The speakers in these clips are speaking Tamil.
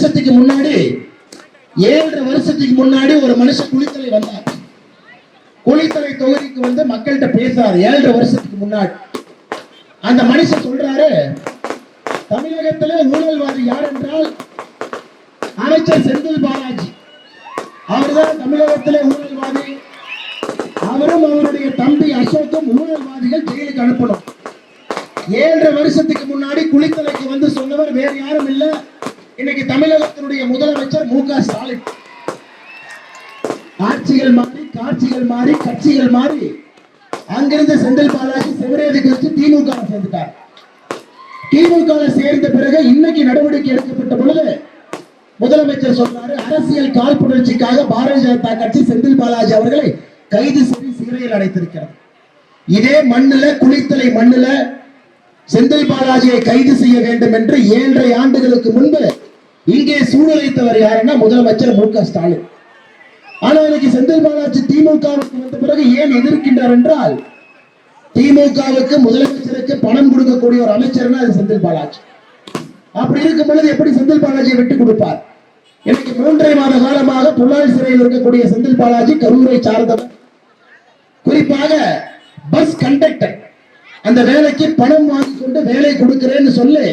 வருஷத்துக்கு முன்னாடி ஏழரை வருஷத்துக்கு முன்னாடி ஒரு மனுஷன் குளித்தலை வந்தார். குளித்தலை தொகுதிக்கு வந்து மக்கள்கிட்ட பேசுறாரு ஏழரை வருஷத்துக்கு முன்னாடி. அந்த மனுஷன் சொல்றாரு தமிழகத்திலே ஊழல்வாதி யார் என்றால் அமைச்சர் செந்தில் பாலாஜி. அவர்தான் தமிழகத்திலே ஊழல் ஆட்சிகள் மாறி காட்சிகள் மாறி கட்சிகள் மாறி. அங்கிருந்து செந்தில் பாலாஜி சிவரேதி வச்சு திமுக சேர்ந்துட்டார். திமுக சேர்ந்த பிறகு இன்னைக்கு நடவடிக்கை எடுக்கப்பட்ட பொழுது முதலமைச்சர் சொல்றாரு அரசியல் காழ்ப்புணர்ச்சிக்காக பாரதிய ஜனதா கட்சி செந்தில் பாலாஜி அவர்களை கைது செய்து சிறையில் அடைத்திருக்கிறது. இதே மண்ணில் குளித்தலை மண்ணில் செந்தில் பாலாஜியை கைது செய்ய வேண்டும் என்று ஏழரை ஆண்டுகளுக்கு முன்பு இங்கே சூழலைத்தவர் யாருன்னா முதலமைச்சர் மு க ஸ்டாலின். ஆனா இன்னைக்கு செந்தில் பாலாஜி திமுகவுக்கு வந்த பிறகு ஏன் எதிர்க்கின்றார் என்றால் திமுகவுக்கு முதலமைச்சருக்கு பணம் கொடுக்கக்கூடிய ஒரு அமைச்சர்னா அது செந்தில் பாலாஜி. அப்படி இருக்கும் பொழுது எப்படி செந்தில் பாலாஜியை விட்டு கொடுப்பார்? எனக்கு மூன்றரை மாத காலமாக புலால் சிறையில் இருக்கக்கூடிய செந்தில் பாலாஜி கரூரை சார்ந்தவர். குறிப்பாக பஸ் கண்டக்டர் அந்த வேலைக்கு பணம் வாங்கி கொண்டு வேலை கொடுக்கிறேன்னு சொல்லி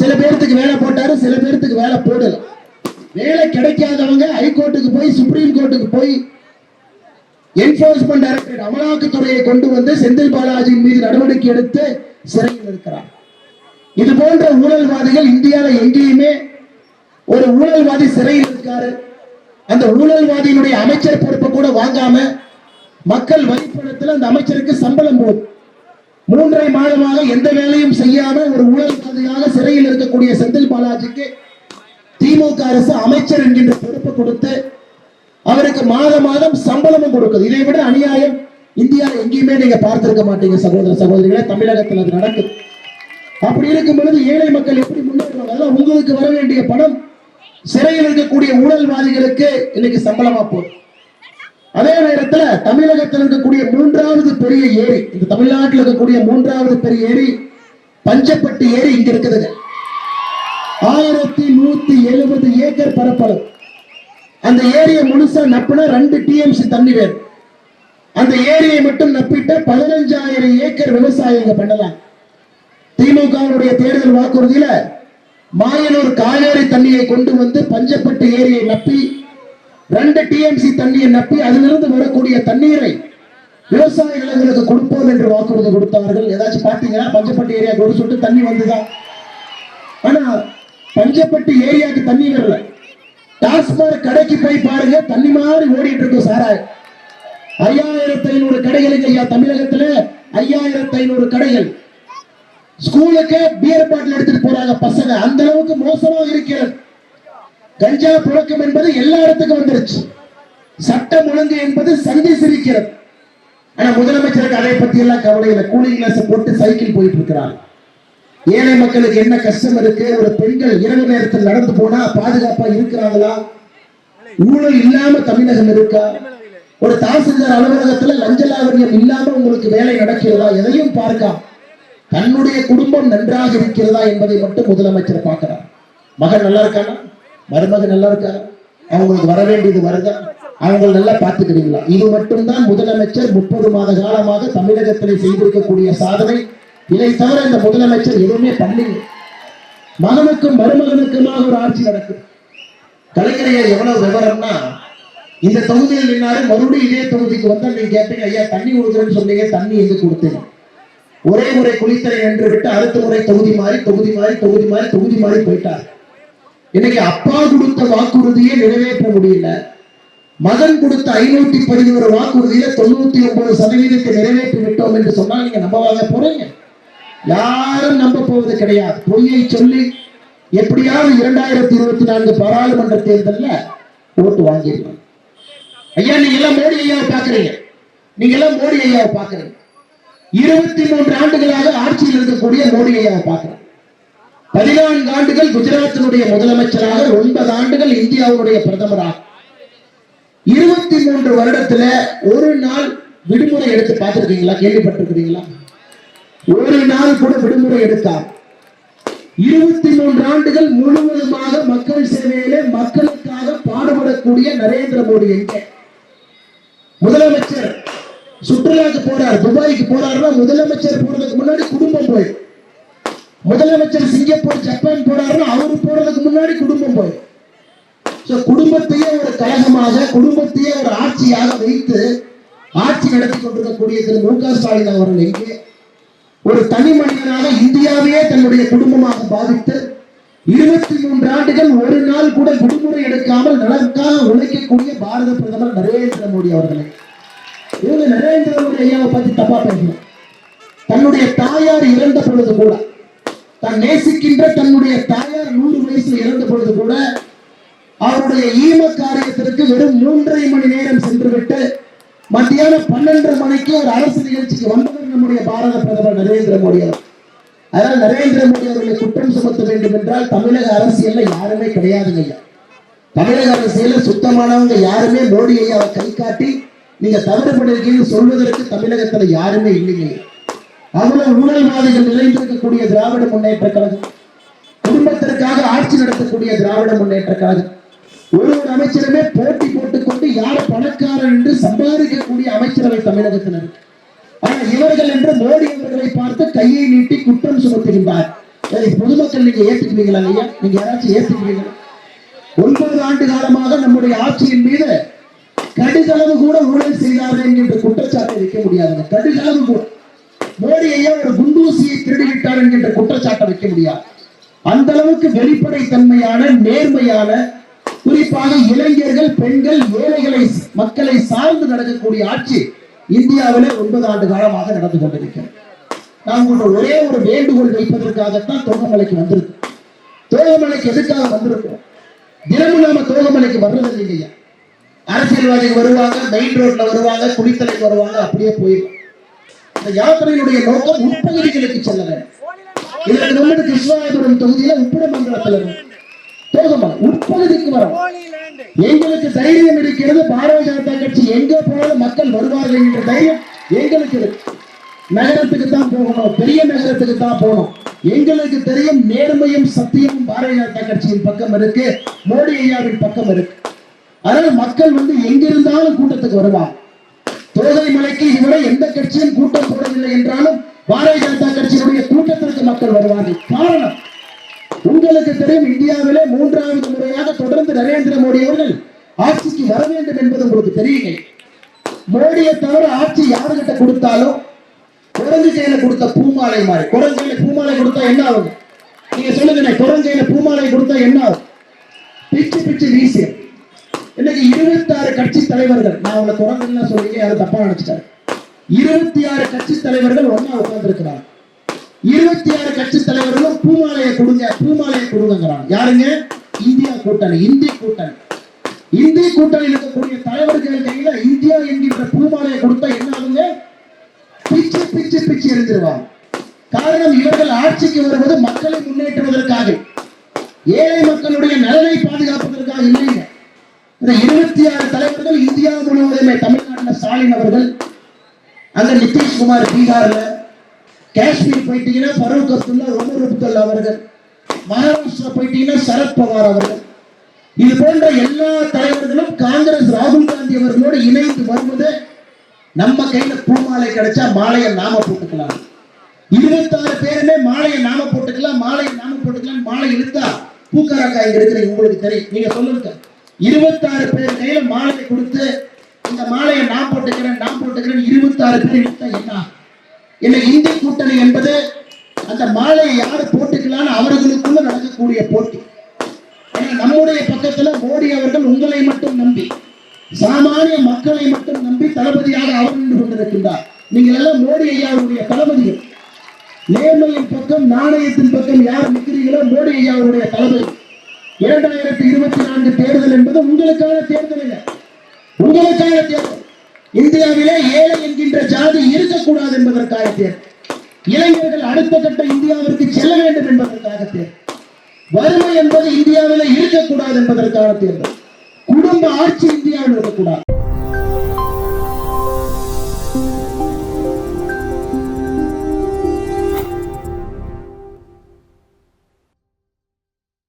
சில பேர்த்துக்கு வேலை போட்டாரு சில பேர்த்துக்கு வேலை போடலாம் வேலை கிடைக்காதவங்க ஹைகோர்ட்டுக்கு போய் சுப்ரீம் கோர்ட்டுக்கு போய் என்போர்ஸ்மெண்ட் டைரக்டரேட் அமலாக்கத்துறையை கொண்டு வந்து செந்தில் பாலாஜியின் மீது நடவடிக்கை எடுத்து சிறையில் இருக்கிறார். இது போன்ற ஊழல்வாதிகள் இந்தியாவில் எங்கேயுமே ஒரு ஊழல்வாதி சிறையில் இருக்காரு. அந்த ஊழல்வாதியினுடைய அமைச்சர் பொறுப்பை கூட வாங்காம மக்கள் வரிப்பணத்தில் அந்த அமைச்சருக்கு சம்பளம் போடும் மூன்றரை மாதமாக எந்த வேலையும் செய்யாம ஒரு ஊழல்வாதியாக சிறையில் இருக்கக்கூடிய செந்தில் பாலாஜிக்கு திமுக அரசு அமைச்சர் என்கின்ற பொறுப்பு கொடுத்து அவருக்கு மாத மாதம் சம்பளமும் கொடுக்குது. இதை விட அநியாயம். இந்தியாவில் எங்கேயுமே நீங்க பார்த்திருக்க மாட்டீங்க சகோதர சகோதரிகளை. தமிழகத்தில் அது நடக்குது. அப்படி இருக்கும் பொழுது ஏழை மக்கள் எப்படி முன்னேறுவாங்க உங்களுக்கு வர வேண்டிய பணம். சிறையில் இருக்கக்கூடிய ஊழல்வாதிகளுக்கு இன்னைக்கு சம்பளமா போகுது. அதே நேரத்துல தமிழகத்தில் இருக்கக்கூடிய மூன்றாவது பெரிய ஏரி இந்த தமிழ்நாட்டில் இருக்கக்கூடிய மூன்றாவது பெரிய ஏரி பஞ்சப்பட்டி ஏரி இங்க இருக்குதுங்க. ஆயிரத்தி நூத்தி எழுபது ஏக்கர் பரப்பளவு. அந்த ஏரியை முழுசா நப்புனா ரெண்டு டிஎம்சி தண்ணி வேணும். அந்த ஏரியை மட்டும் நப்பிட்ட பதினஞ்சாயிரம் ஏக்கர் விவசாயம் பண்ணலாம். திமுகவுடைய தேர்தல் வாக்குறுதியில மாயனூர் காவேரி தண்ணியை கொண்டு வந்து பஞ்சப்பட்டு ஏரியை நப்பி ரெண்டு டிஎம்சி தண்ணியை நப்பி அதிலிருந்து வரக்கூடிய தண்ணீரை விவசாய நிலங்களுக்கு கொடுப்போம் என்று வாக்குறுதி கொடுத்தார்கள். ஏதாச்சும் பார்த்தீங்கன்னா பஞ்சப்பட்டு ஏரியா கொடு சொல்லிட்டு தண்ணி வந்துதான் ஆனா பஞ்சப்பட்டு ஏரியாவுக்கு தண்ணி வரல. டாஸ்மாக் கடைக்கு போய் பாருங்க தண்ணி மாதிரி ஓடிட்டு இருக்கும் சாராய் ஐயாயிரத்தி ஐநூறு கடைகளுக்கு ஐயா தமிழகத்துல? ஐயாயிரத்தி ஐநூறு கடைகள். ஸ்கூலுக்கு பீர் பாட்டில் எடுத்துட்டு போறாங்க பசங்க. அந்த அளவுக்கு மோசமாக இருக்கிறது. கஞ்சா புழக்கம் என்பது எல்லா இடத்துக்கும் வந்துருச்சு. சட்டம் ஒழுங்கு என்பது சந்தி சிரிக்கிறது. ஆனா முதலமைச்சருக்கு அதை பத்தி எல்லாம் கவலை இல்லை. கூலிங் கிளாஸ் போட்டு சைக்கிள் போயிட்டு இருக்கிறார். ஏழை மக்களுக்கு என்ன கஷ்டம் இருக்கு? ஒரு பெண்கள் இரவு நேரத்தில் நடந்து போனா பாதுகாப்பா இருக்கிறாங்களா? ஊழல் இல்லாம தமிழகம் இருக்கா? ஒரு தாசில்தார் அலுவலகத்துல லஞ்ச லாவண்யம் இல்லாம உங்களுக்கு வேலை நடக்கிறதா? எதையும் பார்க்காம தன்னுடைய குடும்பம் நன்றாக இருக்கிறதா என்பதை மட்டும் முதலமைச்சர் பார்க்கிறார். மகன் நல்லா இருக்கானா? மருமகன் நல்லா இருக்காரா அவங்களுக்கு வர வேண்டியது வருதா? அவங்க நல்லா பார்த்துக்கிறீங்களா? இது மட்டும்தான் முதலமைச்சர் முப்பது மாத காலமாக தமிழகத்தில் செய்திருக்கக்கூடிய சாதனை. இதை தவிர இந்த முதலமைச்சர் எதுவுமே பண்ணல மகனுக்கும் மருமகனுக்குமாக ஒரு ஆட்சி நடக்குது. கலைஞரையர் எவ்வளவு விவரம்னா இந்த தொகுதியில் நின்னாரு மறுபடியும் இதே தொகுதிக்கு வந்தா நீங்க கேட்பீங்க ஐயா தண்ணி கொடுக்குறேன்னு சொன்னீங்க தண்ணி எங்க கொடுத்தீங்க? ஒரே முறை குளித்தலை என்று விட்டு அடுத்த முறை தொகுதி மாறி தொகுதி மாறி தொகுதி மாறி தொகுதி மாறி போயிட்டார். இன்னைக்கு அப்பா கொடுத்த வாக்குறுதியை நிறைவேற்ற முடியல. மகன் கொடுத்த ஐநூத்தி பதினோரு வாக்குறுதியில தொண்ணூத்தி ஒன்பது சதவீதத்தை நிறைவேற்றி விட்டோம் என்று சொன்னால் நீங்க நம்பவாக போறீங்க. யாரும் நம்ப போவது கிடையாது. பொய்யை சொல்லி எப்படியாவது இரண்டாயிரத்தி இருபத்தி நான்கு பாராளுமன்ற தேர்தல்ல ஓட்டு வாங்கிடுவோம் ஐயா நீங்க எல்லாம் மோடி ஐயாவை பாக்குறீங்க நீங்க எல்லாம் மோடி ஐயாவை பாக்குறீங்க இருபத்தி மூன்று ஆண்டுகளாக ஆட்சியில் இருக்கக்கூடிய மோடி ஐயாவை பாக்குறோம் பதினான்கு ஆண்டுகள் குஜராத்தினுடைய முதலமைச்சராக ஒன்பது ஆண்டுகள் இந்தியாவுடைய பிரதமராக. இருபத்தி மூன்று வருடத்துல ஒரு நாள் விடுமுறை எடுத்து பார்த்திருக்கீங்களா? கேள்விப்பட்டிருக்கிறீங்களா? ஒரு நாள் கூட விடுமுறை எடுத்தார். இருபத்தி மூன்று ஆண்டுகள் முழுவதுமாக மக்கள் சேவையிலே மக்களுக்காக பாடுபடக்கூடிய நரேந்திர மோடி எங்கே? முதலமைச்சர் சுற்றுலாக்கு போறார் துபாய்க்கு போறாருன்னா முதலமைச்சர் போறதுக்கு முன்னாடி குடும்பம் போய். முதலமைச்சர் சிங்கப்பூர் ஜப்பான் போறாருன்னா அவரு போறதுக்கு முன்னாடி குடும்பம் போய். குடும்பத்தையே ஒரு கழகமாக குடும்பத்தையே ஒரு ஆட்சியாக வைத்து ஆட்சி நடத்தி கொண்டிருக்கக்கூடிய திரு மு க ஸ்டாலின் அவர்கள் எங்கே? ஒரு தனி மனிதனாக இந்தியாவையே தன்னுடைய குடும்பமாக பாதித்து இருபத்தி மூன்று ஆண்டுகள் ஒரு நாள் கூட விடுமுறை எடுக்காமல் நலனுக்காக உழைக்கக்கூடிய பாரத பிரதமர் நரேந்திர மோடி அவர்களை. இவங்க நரேந்திர மோடி ஐயாவை பத்தி தப்பா பேசணும் தன்னுடைய தாயார் இறந்த பொழுது கூட தன் நேசிக்கின்ற தன்னுடைய தாயார் நூறு வயசுல இறந்த பொழுது கூட அவருடைய ஈம காரியத்திற்கு வெறும் மூன்றரை மணி நேரம் சென்றுவிட்டு மத்தியானம் பன்னெண்டரை மணிக்கு ஒரு அரசு நிகழ்ச்சிக்கு வந்தவர் நம்முடைய பாரத பிரதமர் நரேந்திர மோடி அதனால் நரேந்திர மோடி அவர்களை குற்றம் சுமத்த வேண்டும் என்றால் தமிழக அரசியல்ல யாருமே கிடையாதுங்க ஐயா. தமிழக அரசியல சுத்தமானவங்க யாருமே மோடி ஐயாவை கை காட்டி நீங்க தவறு பண்ணிருக்கீங்கன்னு சொல்வதற்கு தமிழகத்துல யாருமே இல்லைங்க அவ்வளவு ஊழல்வாதிகள் நிலைந்திருக்கக்கூடிய திராவிட முன்னேற்ற கழகம் குடும்பத்திற்காக ஆட்சி நடத்தக்கூடிய திராவிட முன்னேற்ற கழகம் ஒரு ஒரு அமைச்சருமே போட்டி போட்டுக்கொண்டு யார் பணக்காரன் என்று சம்பாதிக்கக்கூடிய அமைச்சரவை தமிழகத்தினர். ஆனால் இவர்கள் என்று மோடி அவர்களை பார்த்து கையை நீட்டி குற்றம் சுமத்துகின்றார். இதை பொதுமக்கள் நீங்க ஏத்துக்குவீங்களா ஐயா நீங்க யாராச்சும் ஏத்துக்குவீங்களா? ஒன்பது ஆண்டு காலமாக நம்முடைய ஆட்சியின் மீது கடுகளவு கூட ஊழல் செய்தார்கள் என்கின்ற குற்றச்சாட்டை வைக்க முடியாதுங்க கடுகளவு கூட. மோடி ஐயா ஒரு குண்டூசியை திருடிவிட்டார் என்கின்ற குற்றச்சாட்டை வைக்க முடியாது. அந்த அளவுக்கு வெளிப்படை தன்மையான நேர்மையான குறிப்பாக இளைஞர்கள் பெண்கள் ஏழைகளை மக்களை சார்ந்து நடக்கக்கூடிய ஆட்சி இந்தியாவிலே ஒன்பது ஆண்டு காலமாக நடந்து கொண்டிருக்கிறது. நான் உங்களோட ஒரே ஒரு வேண்டுகோள் வைப்பதற்காகத்தான் தோகமலைக்கு வந்திருக்கு தோகமலைக்கு எதுக்காக வந்திருக்கோம்? தினமும் நாம தோகமலைக்கு வர்றது இல்லையா? அரசியல்வாதிகள் வருவாங்க மெயின் ரோட்ல வருவாங்க குடித்தலைக்கு வருவாங்க அப்படியே போயிடும். இந்த யாத்திரையினுடைய நோக்கம் உட்பகுதிகளுக்கு செல்ல வேண்டும். இதற்கு முன்னாடி கிருஷ்ணாபுரம் தொகுதியில உப்பிடமங்கலத்துல இருக்கும் தோகமலை உட்பகுதிக்கு வரும். எங்களுக்கு தைரியம் இருக்கிறது பாரதிய ஜனதா கட்சி எங்க போனாலும் மக்கள் வருவார்கள் என்ற தைரியம் எங்களுக்கு நகரத்துக்கு தான் போகணும் பெரிய நகரத்துக்கு தான் போகணும். எங்களுக்கு தெரியும் நேர்மையும் சத்தியமும் பாரதிய ஜனதா கட்சியின் பக்கம் இருக்கு மோடி ஐயாவின் பக்கம் இருக்கு. அதனால மக்கள் வந்து எங்கிருந்தாலும் கூட்டத்துக்கு வருவாங்க. தோகை மலைக்கு இதுவரை எந்த கட்சியும் கூட்டம் போடவில்லை என்றாலும் பாரதிய ஜனதா கட்சியினுடைய கூட்டத்திற்கு மக்கள் வருவார்கள். காரணம் உங்களுக்கு தெரியும் இந்தியாவிலே மூன்றாவது முறையாக தொடர்ந்து நரேந்திர மோடி அவர்கள் ஆட்சிக்கு வர வேண்டும் என்பது உங்களுக்கு தெரியுங்க மோடியை தவிர ஆட்சி யாருகிட்ட கொடுத்தாலும் குரங்கு கையில கொடுத்த பூமாலை மாதிரி. குரங்கு கையில பூமாலை கொடுத்தா என்ன ஆகும்? நீங்க சொல்லுங்க குரங்கு கையில பூமாலை கொடுத்தா என்ன ஆகும்? பிச்சு பிச்சு வீசி இன்னைக்கு இருபத்தாறு கட்சி தலைவர்கள் நான் உங்களை குரங்குன்னு சொல்லிங்க யாரும் தப்பா நினைச்சிட்டாரு இருபத்தி ஆறு கட்சி தலைவர்கள் ஒன்னா உட்கார்ந்து இருக்கிறாங்க இருபத்தி ஆறு கட்சி தலைவர்களும் பூமாலையை கொடுங்க பூமாலையை கொடுங்கிறாங்க யாருங்க? இந்தியா கூட்டணி இந்திய கூட்டணி. இந்திய கூட்டணி இருக்கக்கூடிய தலைவர்கள் கையில இந்தியா என்கின்ற பூமாலையை கொடுத்தா என்ன ஆகுங்க? பிச்சு பிச்சு பிச்சு எரிஞ்சிருவாங்க. காரணம் இவர்கள் ஆட்சிக்கு வருவது மக்களை முன்னேற்றுவதற்காக. ஏழை மக்களுடைய நலனை பாதுகாப்பதற்காக இல்லைங்க. இந்த இருபத்தி ஆறு தலைவர்கள் இந்தியா முழுவதுமே தமிழ்நாட்டில் ஸ்டாலின் அவர்கள் அந்த நிதிஷ்குமார் பீகார்ல காஷ்மீர் போயிட்டீங்கன்னா ஃபரூக் அப்துல்லா உமர் அப்துல்லா அவர்கள். மகாராஷ்டிரா போயிட்டீங்கன்னா சரத்பவார் அவர்கள். இது போன்ற எல்லா தலைவர்களும் காங்கிரஸ் ராகுல் காந்தி அவர்களோடு இணைந்து வருவது நம்ம கையில பூமாலை கிடைச்சா மாலையை நாம போட்டுக்கலாம். இருபத்தாறு பேருமே மாலையை நாம போட்டுக்கலாம் மாலையை நாம போட்டுக்கலாம் மாலை இழுத்தா பூக்காரக்காய் இங்க உங்களுக்கு தெரியும். நீங்க சொல்லுங்க. இருபத்தாறு பேர் கையில மாலையை கொடுத்து இந்த மாலையை நான் போட்டுக்கிறேன் நான் போட்டுக்கிறேன் இருபத்தாறு பேர் இழுத்தா என்ன? இல்லை இந்திய கூட்டணி என்பது அந்த மாலையை யாரு போட்டுக்கலாம்னு அவர்களுக்குள்ள நடக்கக்கூடிய போட்டி. ஏன்னா நம்முடைய பக்கத்துல மோடி அவர்கள் உங்களை மட்டும் நம்பி சாமானிய மக்களை மட்டும் நம்பி தளபதியாக அவர் நின்று கொண்டிருக்கின்றார். நீங்கள் எல்லாம் மோடி ஐயாவுடைய தளபதிகள். நேர்மையின் பக்கம் நாணயத்தின் பக்கம் யார் நிற்கிறீர்களோ மோடி ஐயாவுடைய தளபதி. இரண்டாயிரத்தி இருபத்தி நான்கு தேர்தல் என்பது உங்களுக்கான தேர்தல் இல்லை உங்களுக்கான தேர்தல். இந்தியாவிலே ஏழை என்கின்ற ஜாதி இருக்கக்கூடாது என்பதற்காக தேர்தல். இளைஞர்கள் அடுத்த கட்ட இந்தியாவிற்கு செல்ல வேண்டும் என்பதற்காக தேர்தல் வறுமை என்பது இந்தியாவில் இருக்கக்கூடாது என்பதற்கான தேர்தல் குடும்ப ஆட்சி இந்தியாவில் இருக்கக்கூடாது.